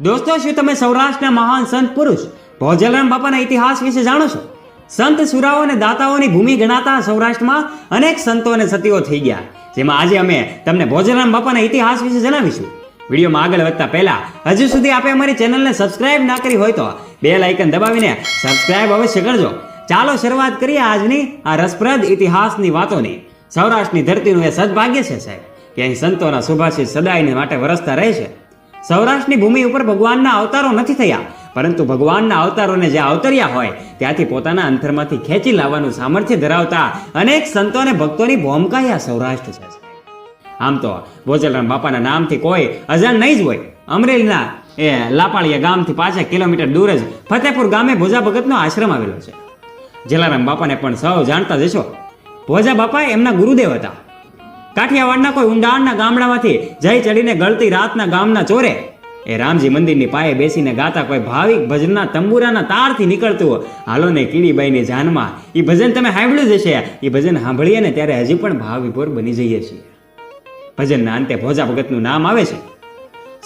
દોસ્તો, શું તમે સૌરાષ્ટ્રના મહાન સંત પુરુષ? ભોજલરામ બાપાના ઇતિહાસ વિશે જાણો છો? સંત સુરાઓ અને દાતાઓની ભૂમિ ગણાતા સૌરાષ્ટ્રમાં અનેક સંતો અને સતીઓ થઈ ગયા. જેમાં આજે અમે તમને ભોજલરામ બાપાના ઇતિહાસ વિશે જણાવીશું. વિડીયોમાં આગળ વધતા પહેલા, હજુ સુધી આપે અમારી ચેનલને સબસ્ક્રાઇબ ના કરી હોય તો બે લાઇકન દબાવીને સબસ્ક્રાઇબ અવશ્ય કરજો. ચાલો શરૂઆત કરીએ આજની આ રસપ્રદ ઇતિહાસની વાતોની. સૌરાષ્ટ્રની ધરતીનું એ સદભાગ્ય છે સાહેબ, કે અહીં સંતોના સુભાષિત સદાયને માટે વરસતા રહે છે. સૌરાષ્ટ્રની ભૂમિ ઉપર ભગવાનના અવતારો નથી થયા. પરંતુ ભગવાનના અવતારોને જે અવતર્યા હોય, ત્યાંથી પોતાના અંતરમાંથી ખેંચી લાવવાનું સામર્થ્ય ધરાવતા અનેક સંતો અને ભક્તોની ભૂમકાયા સૌરાષ્ટ્ર છે. આમ તો ભોજલરામ બાપાના નામથી કોઈ અજાણ નહીં જ હોય. અમરેલીના, એ, લાપાળિયા ગામથી પાછા કિલોમીટર દૂર જ ફતેપુર ગામે ભોજા ભગતનો આશ્રમ આવેલો છે. જલારામ બાપાને પણ સૌ જાણતા જ હશો. ભોજા બાપા એમના ગુરુદેવ હતા. કાઠિયાવાડના કોઈ ઊંડાણના ગામડામાંથી જઈ ચડીને ગળતી રાતના ગામના ચોરે એ રામજી મંદિરની પાયે બેસીને ગાતા કોઈ ભાવિક ભજનના તંબુરાના તારથી નીકળતું હાલો ને કીડીબાઈની જાનમાં. એ ભજન તમે સાંભળ્યું જ હશે. એ ભજન સાંભળીએ ને ત્યારે હજી પણ ભાવિપોર બની જઈએ છીએ. ભજનના અંતે ભોજા ભગતનું નામ આવે છે.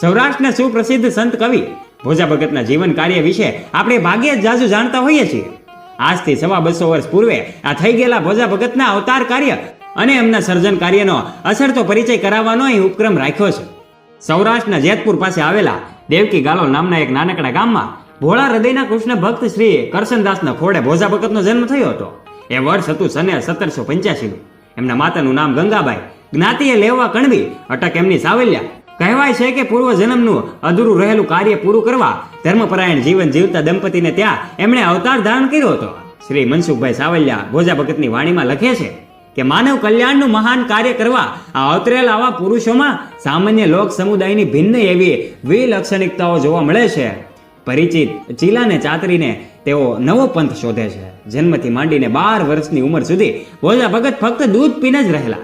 સૌરાષ્ટ્રના સુપ્રસિદ્ધ સંત કવિ ભોજા ભગતના જીવન કાર્ય વિશે આપણે ભાગ્યે જ જાજુ જાણતા હોઈએ છીએ. આજથી સવા બસો વર્ષ પૂર્વે આ થઈ ગયેલા ભોજા ભગતના અવતાર કાર્ય અને એમના સર્જન કાર્યનો અસરતો પરિચય કરાવવાનો અહીં ઉપક્રમ રાખ્યો છે. સૌરાષ્ટ્રના જેતપુર પાસે આવેલા દેવકી ગાલોલ નામના એક નાનકડા ગામમાં ભોળા હૃદયના કૃષ્ણ ભક્ત શ્રી કરશનદાસના ખોડે ભોજા ભગતનો જન્મ થયો હતો. એ વર્ષ હતું સને સત્તરસો પંચ્યાસીનું. એમના માતાનું નામ ગંગાબાઈ. જ્ઞાતિએ લેવા કણવી અટક એમની સાવલ્યા. કહેવાય છે કે પૂર્વ જન્મનું અધૂરું રહેલું કાર્ય પૂરું કરવા ધર્મપરાયણ જીવન જીવતા દંપતીને ત્યાં એમણે અવતાર ધારણ કર્યો હતો. શ્રી મનસુખભાઈ સાવલિયા ભોજા ભગતની વાણીમાં લખે છે કે માનવ કલ્યાણનું મહાન કાર્ય કરવા આ અવતરેલ આવા પુરુષોમાં સામાન્ય લોક સમુદાયની ભિન્ન એવી વિલક્ષણિકતાઓ જોવા મળે છે. પરિચિત ચીલાને ચાતરીને તેઓ નવો પંથ શોધે છે. જન્મથી માંડીને બાર વર્ષની ઉંમર સુધી ભોજા ભગત ફક્ત દૂધ પીને જ રહેલા.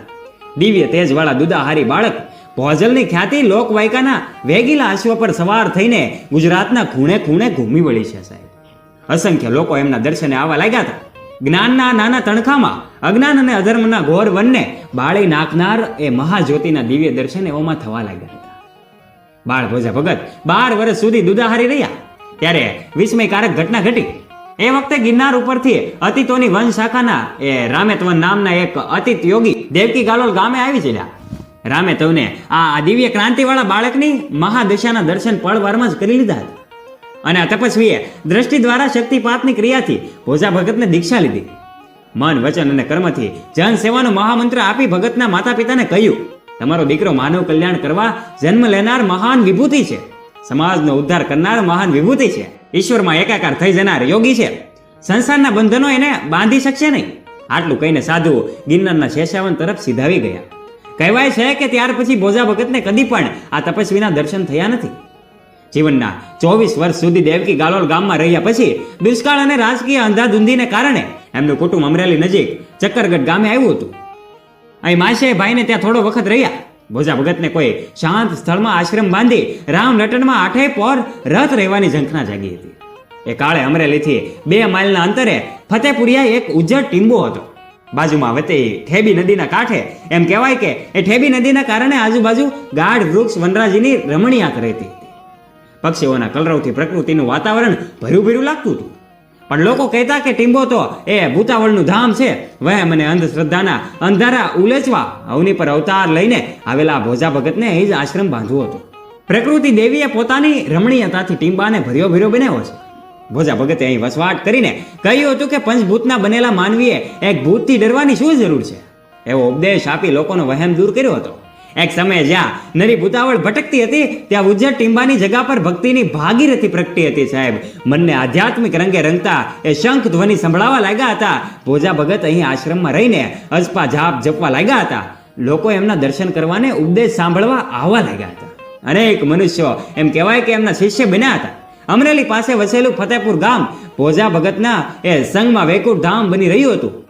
દિવ્ય તેજવાળા દુદાહારી બાળક ભોજલની ખ્યાતિ લોકવાયકાના વેગીલા અશ્વ પર સવાર થઈને ગુજરાતના ખૂણે ખૂણે ઘૂમી વળી છે સાહેબ. અસંખ્ય લોકો એમના દર્શને આવવા લાગ્યા હતા. જ્ઞાનના નાના તણખામાં, અજ્ઞાન અને અધર્મના ઘોર વનને બાળી નાખનાર એ મહાજ્યોતિના દિવ્ય દર્શન એઓમાં થવા લાગ્યા બાળ ભોજા ભગત બાર વર્ષ સુધી દુદાહારી રહ્યા. ત્યારે વિસ્મયકારક ઘટના ઘટી. એ વખતે ગિરનાર ઉપરથી અતિતોની વન શાખાના એ રામેતવન નામના એક અતિત યોગી દેવકી ગાલોલ ગામે આવી ચડ્યા. રામેતવને આ દિવ્ય ક્રાંતિવાળા બાળકની મહાદશાના દર્શન પળવારમાં જ કરી લીધા હતા. અને આ તપસ્વીએ દ્રષ્ટિ દ્વારા શક્તિપાતની ક્રિયાથી ભોજા ભગતને દીક્ષા લીધી. મન, વચન અને કર્મથી જન સેવાનો મહામંત્ર આપી ભગતના માતા પિતાને કહ્યું, તમારો દીકરો માનવ કલ્યાણ કરવા જન્મ લેનાર મહાન વિભૂતિ છે. સમાજનો ઉદ્ધાર કરનાર મહાન વિભૂતિ છે. ઈશ્વરમાં એકાકાર થઈ જનાર યોગી છે. સંસારના બંધનો એને બાંધી શકશે નહીં. આટલું કહીને સાધુ ગિરનારના શેષાવન તરફ સીધાવી ગયા. કહેવાય છે કે ત્યાર પછી ભોજા ભગતને કદી પણ આ તપસ્વીના દર્શન થયા નથી. જીવનના ચોવીસ વર્ષ સુધી દેવકી ગાલોલ ગામમાં રહ્યા પછી દુષ્કાળ અને રાજકીય અંધાધૂંધીને કારણે એમનું કુટુંબ અમરેલી નજીક ચક્કરગઢ ગામે આવ્યું હતું. અહીં માસે ભાઈને ત્યાં થોડો વખત રહ્યા. ભોજા ભગતને કોઈ શાંત સ્થળમાં આશ્રમ બાંધી રામ લટનમાં આઠે પોર રથ રહેવાની ઝંખના જાગી હતી. એ કાળે અમરેલીથી બે માઇલના અંતરે ફતેપુરિયા એક ઉજ્જડ ટીંબો હતો. બાજુમાં વતી ઠેબી નદીના કાંઠે એમ કહેવાય કે એ ઠેબી નદીના કારણે આજુબાજુ ગાઢ વૃક્ષ વનરાજીની રમણીયાત રહેતી. હતી પક્ષીઓના કલરવથી પ્રકૃતિનું વાતાવરણ ભર્યું ભર્યું લાગતું હતું. પણ લોકો કહેતા કે ટીંબો તો એ ભૂતાવળનું ધામ છે. વહેમ અને અંધશ્રદ્ધાના અંધારા ઉલેચવા અવની પર અવતાર લઈને આવેલા ભોજા ભગતને અહીં જ આશ્રમ બાંધવો હતો. પ્રકૃતિ દેવીએ પોતાની રમણીયતાથી ટીંબાને ભર્યો ભર્યો બનાવ્યો છે. ભોજા ભગતે અહીં વસવાટ કરીને કહ્યું હતું કે પંચભૂતના બનેલા માનવીએ એક ભૂતથી ડરવાની શું જરૂર છે? એવો ઉપદેશ આપી લોકોનો વહેમ દૂર કર્યો હતો. એક સમયે જ્યાં નરી ભૂતાવળ ભટકતી હતી, ત્યાં ઉજ્જડ ટીંબાની જગા પર ભક્તિની ભાગીરથી પ્રગટી હતી સાહેબ. મનને આધ્યાત્મિક રંગે રંગતા એ શંખ ધ્વનિ સંભળાવા લાગ્યા હતા. ભોજા ભગત અહીં આશ્રમમાં રહીને અજપા જાપ જપવા લાગ્યા હતા. લોકો એમના દર્શન કરવાને ઉપદેશ સાંભળવા આવવા લાગ્યા હતા. અનેક મનુષ્યો એમ કહેવાય કે એમના શિષ્ય બન્યા હતા. અમરેલી પાસે વસેલું ફતેપુર ગામ ભોજા ભગતના એ સંઘમાં વૈકુંઠ ધામ બની રહ્યું હતું.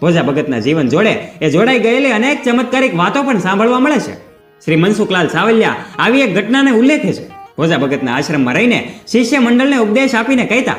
ભોજા ભગતના જીવન જોડે એ જોડાઈ ગયેલી અનેક ચમત્કારિક વાતો પણ સાંભળવા મળે છે. શ્રી મનસુખલાલ સાવલિયા આવી એક ઘટનાને ઉલ્લેખે છે. ભોજા ભગતના આશ્રમમાં રહીને શિષ્ય મંડળને ઉપદેશ આપીને કહેતા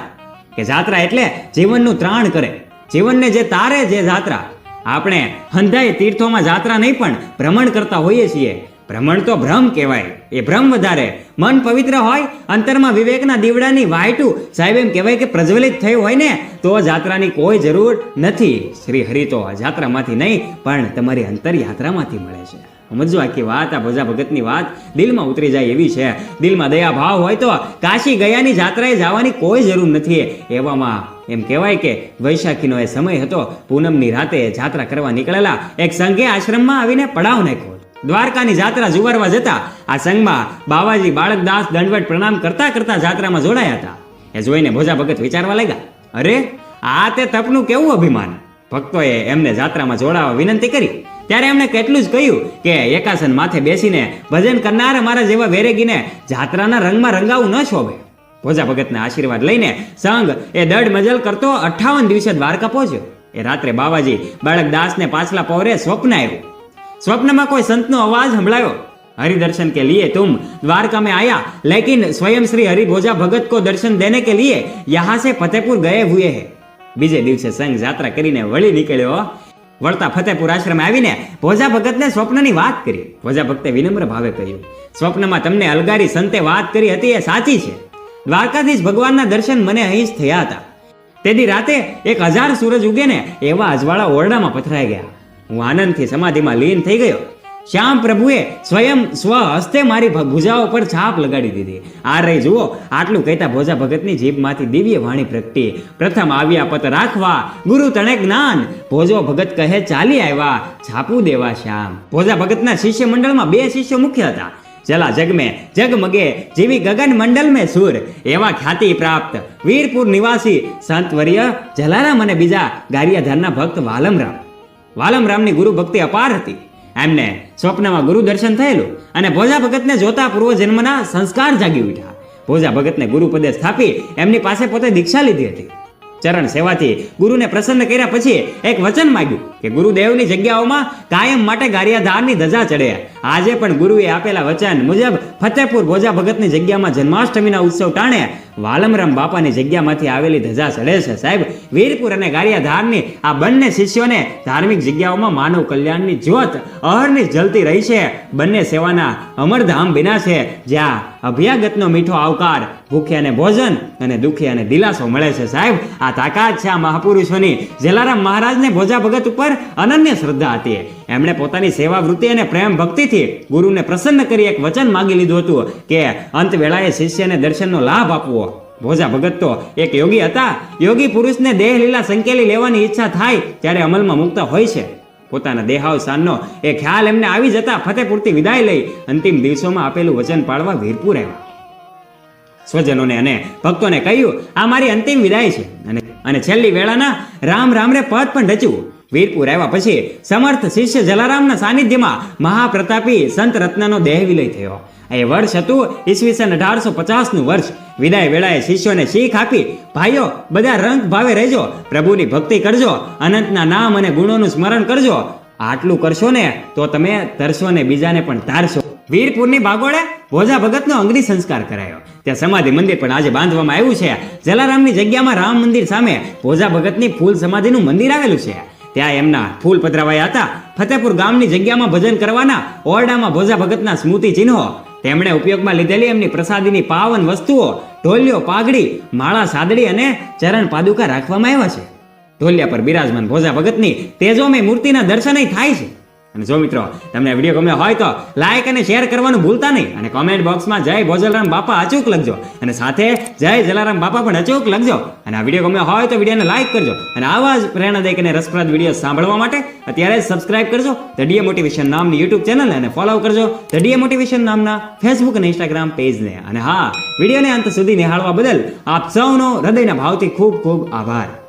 કે જાત્રા એટલે જીવનનું ત્રાણ કરે. જીવનને જે તારે, જે જાત્રા. આપણે હંધાય તીર્થોમાં જાત્રા નહીં પણ ભ્રમણ કરતા હોઈએ છીએ. ભ્રમણ તો ભ્રમ કહેવાય. એ ભ્રમ વધારે. મન પવિત્ર હોય, અંતરમાં વિવેકના દીવડાની વાયટું. સાહેબ, એમ કહેવાય કે પ્રજ્વલિત થયું હોય ને, તો જાત્રાની કોઈ જરૂર નથી. શ્રી હરિ તો જાત્રામાંથી નહીં, પણ તમારી અંતર યાત્રામાંથી મળે છે. સમજો આખી વાત, આ ભજા ભગતની વાત. દિલમાં ઉતરી જાય એવી છે. દિલમાં દયા ભાવ હોય તો કાશી ગયાની જાત્રાએ જવાની કોઈ જરૂર નથી. એવામાં એમ કહેવાય કે વૈશાખીનો એ સમય હતો. પૂનમની રાતે જાત્રા કરવા નીકળેલા. એક સંઘે આશ્રમમાં આવીને પડાવ નાખ્યો. દ્વારકાની જાત્રા જુવારવા જતા આ સંઘમાં બાવાજી બાળકદાસ દંડવટ પ્રણામ કરતા કરતા જાત્રામાં જોડાયા હતા. એ જોઈને ભોજા ભગત વિચારવા લાગ્યા, અરે, આ તે તપનું કેવું અભિમાન? ભક્તોએ એમને જાત્રામાં જોડાવા વિનંતી કરી. ત્યારે એમણે કેટલું જ કહ્યું કે એકાસન માથે બેસીને ભજન કરનાર મારા જેવા વેરેગીને જાત્રાના રંગમાં રંગાવું ન શોભે. ભોજા ભગતના આશીર્વાદ લઈને સંઘ એ દડ મજલ કરતો અઠ્ઠાવન દિવસે દ્વારકા પહોંચ્યો. એ રાત્રે બાવાજી બાળકદાસને પાછલા પહોરે સ્વપ્ન આવ્યું. સ્વપ્નમાં કોઈ સંતનો અવાજ સંભળાયો हरिदर्शन के लिए तुम द्वारका में आया लेकिन स्वयं श्री हरि भोजा भगत को दर्शन देने के लिए यहाँ से फतेहपुर गए हुए हैं બીજે દિવસે સંઘ જાત્રા કરીને વળી નીકળ્યો વળતા ફતેપુર આશ્રમે આવીને ભોજા ભગતને સ્વપ્નની વાત કરી ભોજા ભક્તે વિનમ્ર ભાવે કહ્યું સ્વપ્નમાં તમને અલગારી સંતે વાત કરી હતી એ સાચી છે દ્વારકાધીશ ભગવાનના દર્શન મને અહીં જ થયા હતા તેથી રાતે એક હજાર સૂરજ ઉગે ને એવા અજવાળા ઓરડામાં પથરાઈ ગયા હું આનંદથી સમાધિમાં લીન થઈ ગયો. શ્યામ પ્રભુએ સ્વયં સ્વ હસ્તે મારી ભુજાઓ પર છાપ લગાડી દીધી. આ રહી જુઓ, આટલું કહેતા ભોજા ભગતની જીભમાંથી દિવ્ય વાણી પ્રગટી. પ્રથમ આવ્યા પત રાખવા, ગુરુ તણે જ્ઞાન. ભોજો ભગત કહે, ચાલી આવ્યા, છાપું દેવા શ્યામ. ભોજા ભગતના શિષ્ય મંડળમાં બે શિષ્ય મુખ્ય હતા. ચલા જગમે, જગમગે, જેવી ગગન મંડલ મેં સુર. એવા ખ્યાતિ પ્રાપ્ત. વીરપુર નિવાસી, સંતવર્ય, જલારામ અને બીજા ગારિયાધારના ભક્ત વાલમરામ. વાલમરામની ગુરુ ભક્તિ અપાર હતી. એમને સ્વપ્નમાં ગુરુ દર્શન થયેલું અને ભોજા ભગતને જોતા પૂર્વ જન્મના સંસ્કાર જાગી ઉઠ્યા. ભોજા ભગતને ગુરુપદે સ્થાપી એમની પાસે પોતે દીક્ષા લીધી હતી. ચરણ સેવાથી ગુરુને પ્રસન્ન કર્યા પછી એક વચન માંગ્યું કે ગુરુદેવની જગ્યાઓમાં કાયમ માટે ગારિયાધારની ધજા ચડે. આજે પણ ગુરુએ આપેલા વચન મુજબ ફતેપુર ભોજા ભગતની જગ્યામાં જન્માષ્ટમીના ઉત્સવ ટાણે વાલમરામ બાપાની જગ્યામાંથી આવેલી ધજા ચડે છે. સાહેબ, વીરપુર અને ગારિયાધારની આ બંને શિષ્યોને ધાર્મિક જગ્યાઓમાં માનવ કલ્યાણની જ્યોત અહરની જલતી રહી છે. બંને સેવાના અમરધામ બિના છે. જ્યાં અભ્યાગતનો મીઠો આવકાર ભૂખ્યાને ભોજન અને દુખિયાને દિલાસો મળે છે. સાહેબ, આ તાકાત છે આ મહાપુરુષોની. જલારામ મહારાજને ભોજા ભગત ઉપર અનન્ય શ્રદ્ધા હતી. એમણે પોતાની સેવા, વૃત્તિ અને પ્રેમ ભક્તિથી ગુરુને પ્રસન્ન કરી એક વચન માગી લીધું હતું કે અંત વેળાએ શિષ્યને દર્શનનો લાભ આપવો. ભોજા ભગત તો એક યોગી હતા. યોગી પુરુષને દેહ લીલા સંકેલી લેવાની ઈચ્છા થાય ત્યારે અમલમાં મુકતા હોય છે. પોતાના દેહાવસાનનો એ ખ્યાલ એમને આવી જતા ફતેપુરથી વિદાય લઈ અંતિમ દિવસોમાં આપેલું વચન પાળવા વીરપુર આવ્યા. સ્વજનોને અને ભક્તોને કહ્યું, આ મારી અંતિમ વિદાય છે અને અને છેલ્લી વેળાના રામ રામ રે પદ પણ રચ્યું. વીરપુર આવ્યા પછી સમર્થ શિષ્ય જલારામના સાનિધ્યમાં મહાપ્રતાપી સંત રત્નનો દેહ વિલય થયો. એ વર્ષ હતું ઈસવીસન અઢારસો પચાસનું વર્ષ. વિદાય વેળાએ શિષ્યોને શીખ આપી, ભાઈઓ, બધા રંગ ભાવે રહેજો. પ્રભુની ભક્તિ કરજો. અનંતના નામ અને ગુણોનું સ્મરણ કરજો. આટલું કરશો ને તો તમે તરશો ને બીજાને પણ તારશો. વીરપુરની બાગોળે ભોજા ભગતનો અંગ્રી સંસ્કાર કરાયો. ત્યાં સમાધિ મંદિર પણ આજે બાંધવામાં આવ્યું છે. જલારામની જગ્યામાં રામ મંદિર સામે ભોજા ભગતની ફૂલ સમાધિનું મંદિર આવેલું છે. ત્યાં એમના ફૂલ પધરાવાયા હતા. ફતેપુર ગામની જગ્યામાં ભજન કરવાના ઓરડામાં ભોજા ભગતના સ્મૃતિ ચિહ્નો. તેમણે ઉપયોગમાં લીધેલી એમની પ્રસાદીની પાવન વસ્તુઓ, ઢોલિયો પાઘડી, માળા સાદડી અને ચરણ પાદુકા રાખવામાં આવ્યા છે. ઢોલિયા પર બિરાજમાન ભોજા ભગતની તેજોમય મૂર્તિના દર્શનય થાય છે. અને જો મિત્રો, તમને વીડિયો ગમ્યો હોય તો લાઈક અને શેર કરવાનું ભૂલતા નહીં. અને કોમેન્ટ બોક્સમાં જય ભોજલરામ બાપા અચૂક લખજો. અને સાથે જય જલારામ બાપા પણ અચૂક લખજો. અને આ વીડિયો ગમ્યો હોય તો વિડીયોને લાઈક કરજો. અને આવા જ પ્રેરણાદાયક અને રસપ્રદ વીડિયો સાંભળવા માટે અત્યારે જ સબસ્ક્રાઇબ કરજો. ધ ડીએ મોટિવેશન નામની યુટ્યુબ ચેનલ અને ફોલો કરજો. ધ ડીએ મોટિવેશન નામના ફેસબુક અને ઇન્સ્ટાગ્રામ પેજને અને હા વિડીયોને અંત સુધી નિહાળવા બદલ આપ સૌનો હૃદયના ભાવથી ખૂબ ખૂબ આભાર.